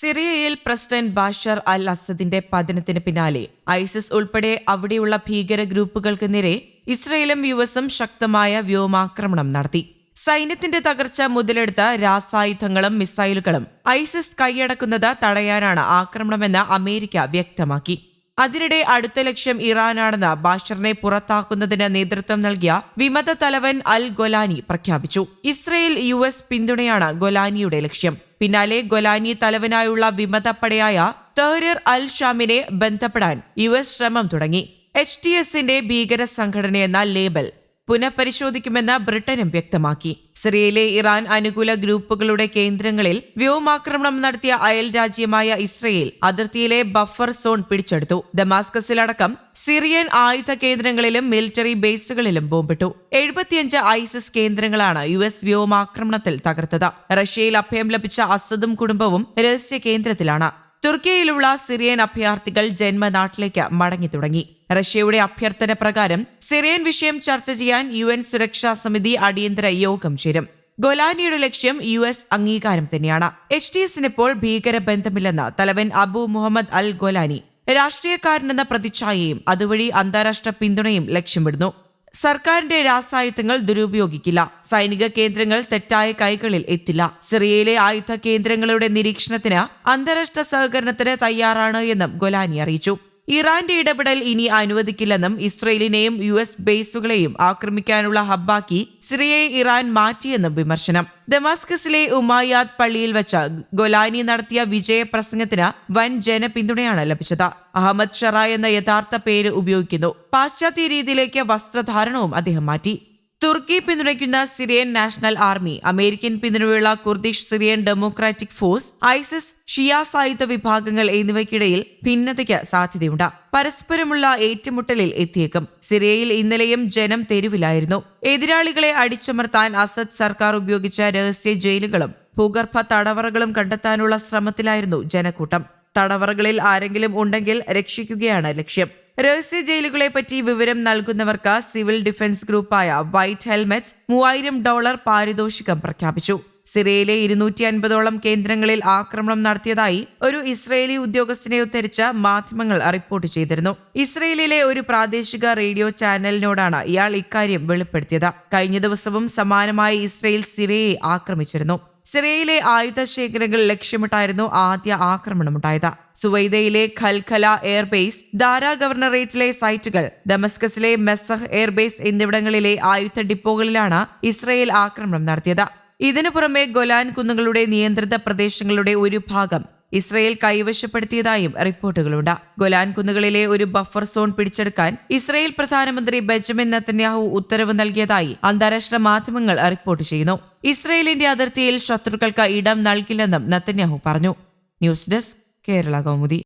സിറിയയിൽ president Bashar al അസദിന്റെ പതനത്തിന് പിന്നാലെ ISIS ഉൾപ്പെടെ അവിടെയുള്ള ഭീകര ഗ്രൂപ്പുകൾക്ക് നേരെ ഇസ്രയേലും യു എസും ശക്തമായ വ്യോമാക്രമണം നടത്തി. സൈന്യത്തിന്റെ തകർച്ച മുതലെടുത്ത രാസായുധങ്ങളും മിസൈലുകളും ഐസിസ് കൈയടക്കുന്നത് തടയാനാണ് ആക്രമണമെന്ന് അമേരിക്ക വ്യക്തമാക്കി. അതിനിടെ അടുത്ത ലക്ഷ്യം ഇറാനാണെന്ന് ബാഷറിനെ പുറത്താക്കുന്നതിന് നേതൃത്വം നൽകിയ വിമത തലവൻ അൽ ഗൊലാനി പ്രഖ്യാപിച്ചു. ഇസ്രയേൽ യു എസ് പിന്തുണയാണ് ഗൊലാനിയുടെ ലക്ഷ്യം. പിന്നാലെ ഗൊലാനി തലവനായുള്ള വിമതപ്പടയായ തെഹ്രിർ അൽ ഷാമിനെ ബന്ധപ്പെടാൻ യു എസ് ശ്രമം തുടങ്ങി. എച്ച് ടി എസിന്റെ ഭീകര സംഘടനയെന്ന ലേബൽ പുനഃപരിശോധിക്കുമെന്ന് ബ്രിട്ടനും വ്യക്തമാക്കി. സിറിയയിലെ ഇറാൻ അനുകൂല ഗ്രൂപ്പുകളുടെ കേന്ദ്രങ്ങളിൽ വ്യോമാക്രമണം നടത്തിയ അയൽ രാജ്യമായ ഇസ്രയേൽ അതിർത്തിയിലെ ബഫർ സോൺ പിടിച്ചെടുത്തു. ദമാസ്കസിലടക്കം സിറിയൻ ആയുധ കേന്ദ്രങ്ങളിലും മിലിറ്ററി ബേസുകളിലും ബോംബിട്ടു. എഴുപത്തിയഞ്ച് ഐസിസ് കേന്ദ്രങ്ങളാണ് യു എസ് വ്യോമാക്രമണത്തിൽ തകർത്തത്. റഷ്യയിൽ അഭയം ലഭിച്ച അസദും കുടുംബവും രഹസ്യ കേന്ദ്രത്തിലാണ്. തുർക്കിയിലുള്ള സിറിയൻ അഭയാർത്ഥികൾ ജന്മനാട്ടിലേക്ക് മടങ്ങി തുടങ്ങി റഷ്യയുടെ അഭ്യർത്ഥന പ്രകാരം സിറിയൻ വിഷയം ചർച്ച ചെയ്യാൻ യു എൻ സുരക്ഷാ സമിതി അടിയന്തര യോഗം ചേരും. ഗൊലാനിയുടെ ലക്ഷ്യം യു എസ് അംഗീകാരം തന്നെയാണ്. എച്ച് ഡി എസിന് ഇപ്പോൾ ഭീകര ബന്ധമില്ലെന്ന് തലവൻ അബു മുഹമ്മദ് അൽ ഗൊലാനി. രാഷ്ട്രീയക്കാരനെന്ന പ്രതിച്ഛായയും അതുവഴി അന്താരാഷ്ട്ര പിന്തുണയും ലക്ഷ്യമിടുന്നു. സർക്കാരിന്റെ രാസായുധങ്ങൾ ദുരുപയോഗിക്കില്ല. സൈനിക കേന്ദ്രങ്ങൾ തെറ്റായ കൈകളിൽ എത്തില്ല. സിറിയയിലെ ആയുധ കേന്ദ്രങ്ങളുടെ നിരീക്ഷണത്തിന് അന്താരാഷ്ട്ര സഹകരണത്തിന് തയ്യാറാണ് എന്നും ഗൊലാനി അറിയിച്ചു. ഇറാന്റെ ഇടപെടൽ ഇനി അനുവദിക്കില്ലെന്നും ഇസ്രയേലിനെയും യു എസ് ബേസുകളെയും ആക്രമിക്കാനുള്ള ഹബ്ബാക്കി സിറിയയെ ഇറാൻ മാറ്റിയെന്നും വിമർശനം. ദമാസ്കസിലെ ഉമായാദ് പള്ളിയിൽ വെച്ച് ഗൊലാനി നടത്തിയ വിജയ പ്രസംഗത്തിന് വൻ ജനപിന്തുണയാണ് ലഭിച്ചത്. അഹമ്മദ് ഷറ എന്ന യഥാർത്ഥ പേര് ഉപയോഗിക്കുന്നു. പാശ്ചാത്യ രീതിയിലേക്ക് വസ്ത്രധാരണവും അദ്ദേഹം മാറ്റി. തുർക്കി പിന്തുണയ്ക്കുന്ന സിറിയൻ നാഷണൽ ആർമി അമേരിക്കൻ പിന്തുണയുള്ള Kurdish Syrian democratic force ISIS ഷിയ സായുധ വിഭാഗങ്ങൾ എന്നിവയ്ക്കിടയിൽ ഭിന്നതയ്ക്ക് സാധ്യതയുണ്ട്. പരസ്പരമുള്ള ഏറ്റുമുട്ടലിൽ എത്തിയേക്കും. സിറിയയിൽ ഇന്നലെയും ജനം തെരുവിലായിരുന്നു. എതിരാളികളെ അടിച്ചമർത്താൻ അസദ് സർക്കാർ ഉപയോഗിച്ച രഹസ്യ ജയിലുകളും ഭൂഗർഭ തടവറകളും കണ്ടെത്താനുള്ള ശ്രമത്തിലായിരുന്നു ജനക്കൂട്ടം. തടവറകളിൽ ആരെങ്കിലും ഉണ്ടെങ്കിൽ രക്ഷിക്കുകയാണ് ലക്ഷ്യം. രഹസ്യ ജയിലുകളെ പറ്റി വിവരം നൽകുന്നവർക്ക് സിവിൽ ഡിഫൻസ് ഗ്രൂപ്പായ വൈറ്റ് ഹെൽമെറ്റ്സ് മൂവായിരം ഡോളർ പാരിതോഷികം പ്രഖ്യാപിച്ചു. സിറിയയിലെ ഇരുന്നൂറ്റി അൻപതോളം കേന്ദ്രങ്ങളിൽ ആക്രമണം നടത്തിയതായി ഒരു ഇസ്രയേലി ഉദ്യോഗസ്ഥനെ ഉദ്ധരിച്ച് മാധ്യമങ്ങൾ റിപ്പോർട്ട് ചെയ്തിരുന്നു. ഇസ്രയേലിലെ ഒരു പ്രാദേശിക റേഡിയോ ചാനലിനോടാണ് ഇയാൾ ഇക്കാര്യം വെളിപ്പെടുത്തിയത്. കഴിഞ്ഞ ദിവസവും സമാനമായി ഇസ്രയേൽ സിറിയയെ ആക്രമിച്ചിരുന്നു. സിറിയയിലെ ആയുധ ശേഖരങ്ങൾ ലക്ഷ്യമിട്ടായിരുന്നു ആദ്യ ആക്രമണമുണ്ടായത്. സുവൈദയിലെ ഖൽഖല എയർബേസ് ദാര ഗവർണറേറ്റിലെ സൈറ്റുകൾ ദമസ്കസിലെ മെസ്സഹ് എയർബേസ് എന്നിവിടങ്ങളിലെ ആയുധ ഡിപ്പോകളിലാണ് ഇസ്രയേൽ ആക്രമണം നടത്തിയത്. ഇതിനു പുറമെ ഗൊലാൻ കുന്നുകളുടെ നിയന്ത്രിത പ്രദേശങ്ങളുടെ ഒരു ഭാഗം ഇസ്രയേൽ കൈവശപ്പെടുത്തിയതായും റിപ്പോർട്ടുകളുണ്ട്. ഗൊലാൻ കുന്നുകളിലെ ഒരു ബഫർ സോൺ പിടിച്ചെടുക്കാൻ ഇസ്രയേൽ പ്രധാനമന്ത്രി ബെഞ്ചമിൻ നത്തന്യാഹു ഉത്തരവ് നൽകിയതായി അന്താരാഷ്ട്ര മാധ്യമങ്ങൾ റിപ്പോർട്ട് ചെയ്യുന്നു. ഇസ്രയേലിന്റെ അതിർത്തിയിൽ ശത്രുക്കൾക്ക് ഇടം നൽകില്ലെന്നും നത്തന്യാഹു പറഞ്ഞു. News desk Kerala Kaumudi.